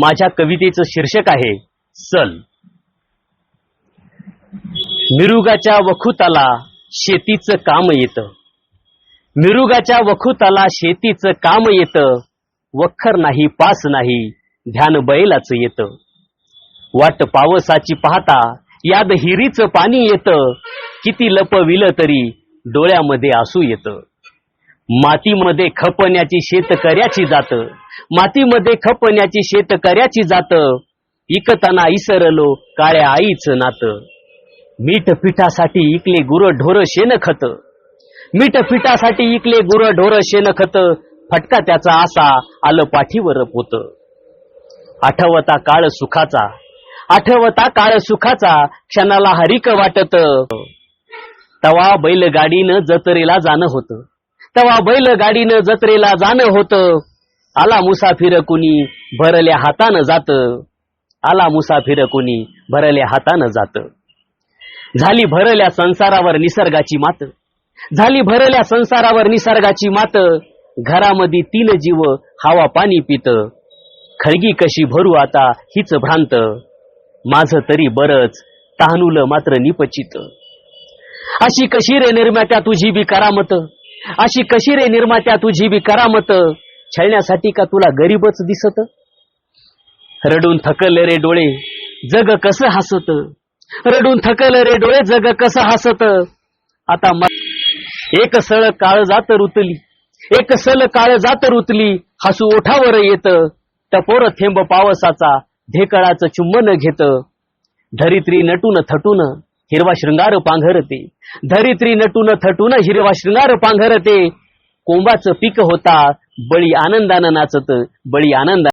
माझ्या कवितेचं शीर्षक आहे सल. मिरुगाच्या वखुताला शेतीचं काम येतं. मिरुगाच्या वखुताला शेतीचं काम येतं. वखर नाही पास नाही ध्यान बैलाचं येतं. वाट पावसाची पाहता याद हिरीचं पाणी येतं. किती लपविलं तरी डोळ्यामध्ये आसू येतं. मातीमध्ये खपण्याची शेतकऱ्याची जात. मातीमध्ये खपण्याची शेतकऱ्याची जात. इकताना इसरलो काळ्या आईच नातं. मीठ पिठासाठी इकले गुर ढोर शेण खत. मीठ पिठासाठी इकले गुर ढोर शेण खत. फटका त्याचा असा आलं पाठीवर पोत. आठवता काळ सुखाचा. आठवता काळ सुखाचा क्षणाला हरिक वाटत. तवा बैलगाडीनं जत्रेला जाणं होतं. तवा बैलगाडीनं जत्रेला जाणं होतं. आला मुसाफिर कुणी भरल्या हातानं जात. आला मुसाफिर कुणी भरल्या हातानं जात. झाली भरल्या संसारावर निसर्गाची मात. झाली भरल्या संसारावर निसर्गाची मात. घरामध्ये तीन जीव हवा पाणी पित. खळगी कशी भरू आता हीच भ्रांत. माझ तरी बरच तहानुल मात्र निपचित. अशी कशी रे निर्मात्या तुझी बी करामत? अशी कशी रे निर्मात्या तुझी बी करामत? छळण्यासाठी का तुला गरीबच दिसत? रडून थकल रे डोळे जग कसं हसत? रडून थकल रे डोळे जग कसं हसत? आता म- एक सळ काळ जात रुतली एक सल काळ जात रुतली हसू ओठावर येत. टपोर थेंब पावसाचा ढेकळाचं चुंबन घेत. धरित्री नटून थटून हिरवा शृंगार पांघरते. धरित्री नटून थटून हिरवा शृंगार पांघरते. कोंबाचं पीक होता बळी आनंदानं नाचत बळी आनंद